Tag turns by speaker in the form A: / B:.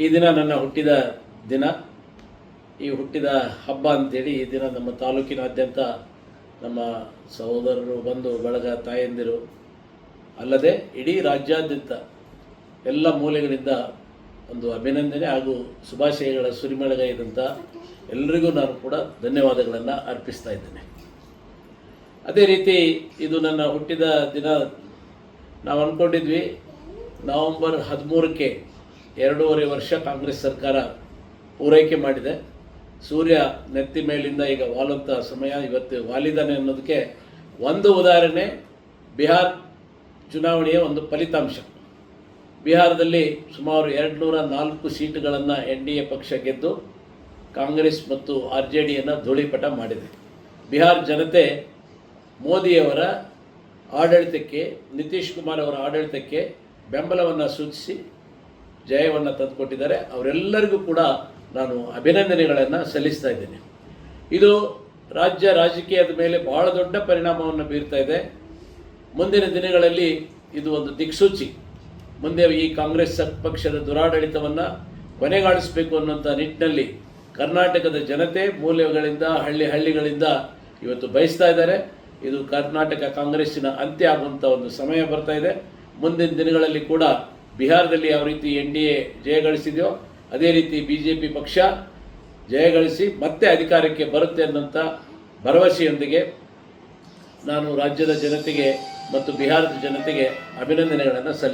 A: ಈ ದಿನ ನನ್ನ ಹುಟ್ಟಿದ ದಿನ, ಈ ಹುಟ್ಟಿದ ಹಬ್ಬ ಅಂತೇಳಿ ಈ ದಿನ ನಮ್ಮ ತಾಲೂಕಿನಾದ್ಯಂತ ನಮ್ಮ ಸಹೋದರರು ಬಂಧು ಬಳಗ ತಾಯಂದಿರು, ಅಲ್ಲದೆ ಇಡೀ ರಾಜ್ಯಾದ್ಯಂತ ಎಲ್ಲ ಮೂಲೆಗಳಿಂದ ಒಂದು ಅಭಿನಂದನೆ ಹಾಗೂ ಶುಭಾಶಯಗಳ ಸುರಿಮಳೆಗೈದಂಥ ಎಲ್ಲರಿಗೂ ನಾನು ಕೂಡ ಧನ್ಯವಾದಗಳನ್ನು ಅರ್ಪಿಸ್ತಾ ಇದ್ದೇನೆ. ಅದೇ ರೀತಿ ಇದು ನನ್ನ ಹುಟ್ಟಿದ ದಿನ. ನಾವು ಅಂದ್ಕೊಂಡಿದ್ವಿ ನವೆಂಬರ್ ಹದಿಮೂರಕ್ಕೆ ಎರಡೂವರೆ ವರ್ಷ ಕಾಂಗ್ರೆಸ್ ಸರ್ಕಾರ ಪೂರೈಕೆ ಮಾಡಿದೆ. ಸೂರ್ಯ ನೆತ್ತಿ ಮೇಲಿಂದ ಈಗ ವಾಲುವಂಥ ಸಮಯ, ಇವತ್ತು ವಾಲಿದಾನೆ ಅನ್ನೋದಕ್ಕೆ ಒಂದು ಉದಾಹರಣೆ, ಬಿಹಾರ್ ಚುನಾವಣೆಯ ಒಂದು ಫಲಿತಾಂಶ. ಬಿಹಾರದಲ್ಲಿ ಸುಮಾರು ಎರಡು ನೂರ ನಾಲ್ಕು ಸೀಟುಗಳನ್ನು ಎನ್ ಡಿ ಎ ಪಕ್ಷ ಗೆದ್ದು ಕಾಂಗ್ರೆಸ್ ಮತ್ತು ಆರ್ ಜೆ ಡಿಯನ್ನು ಧೂಳಿಪಟ ಮಾಡಿದೆ. ಬಿಹಾರ್ ಜನತೆ ಮೋದಿಯವರ ಆಡಳಿತಕ್ಕೆ, ನಿತೀಶ್ ಕುಮಾರ್ ಅವರ ಆಡಳಿತಕ್ಕೆ ಬೆಂಬಲವನ್ನು ಸೂಚಿಸಿ ಜಯವನ್ನು ತಂದುಕೊಟ್ಟಿದ್ದಾರೆ. ಅವರೆಲ್ಲರಿಗೂ ಕೂಡ ನಾನು ಅಭಿನಂದನೆಗಳನ್ನು ಸಲ್ಲಿಸ್ತಾ ಇದ್ದೇನೆ. ಇದು ರಾಜ್ಯ ರಾಜಕೀಯದ ಮೇಲೆ ಬಹಳ ದೊಡ್ಡ ಪರಿಣಾಮವನ್ನು ಬೀರ್ತಾ ಇದೆ. ಮುಂದಿನ ದಿನಗಳಲ್ಲಿ ಇದು ಒಂದು ದಿಕ್ಸೂಚಿ. ಮುಂದೆ ಈ ಕಾಂಗ್ರೆಸ್ ಪಕ್ಷದ ದುರಾಡಳಿತವನ್ನು ಕೊನೆಗಾಣಿಸಬೇಕು ಅನ್ನುವಂಥ ನಿಟ್ಟಿನಲ್ಲಿ ಕರ್ನಾಟಕದ ಜನತೆ ಮೂಲೆಗಳಿಂದ, ಹಳ್ಳಿ ಹಳ್ಳಿಗಳಿಂದ ಇವತ್ತು ಬಯಸ್ತಾ ಇದ್ದಾರೆ. ಇದು ಕರ್ನಾಟಕ ಕಾಂಗ್ರೆಸ್ಸಿನ ಅಂತ್ಯ ಆಗುವಂಥ ಒಂದು ಸಮಯ ಬರ್ತಾ ಇದೆ. ಮುಂದಿನ ದಿನಗಳಲ್ಲಿ ಕೂಡ ಬಿಹಾರದಲ್ಲಿ ಯಾವ ರೀತಿ ಎನ್ ಡಿ ಎ ಜಯಗಳಿಸಿದೆಯೋ ಅದೇ ರೀತಿ ಬಿ ಜೆ ಪಿ ಪಕ್ಷ ಜಯಗಳಿಸಿ ಮತ್ತೆ ಅಧಿಕಾರಕ್ಕೆ ಬರುತ್ತೆ ಅನ್ನೋಂಥ ಭರವಸೆಯೊಂದಿಗೆ ನಾನು ರಾಜ್ಯದ ಜನತೆಗೆ ಮತ್ತು ಬಿಹಾರದ ಜನತೆಗೆ ಅಭಿನಂದನೆಗಳನ್ನು ಸಲ್ಲಿಸ್ತೇನೆ.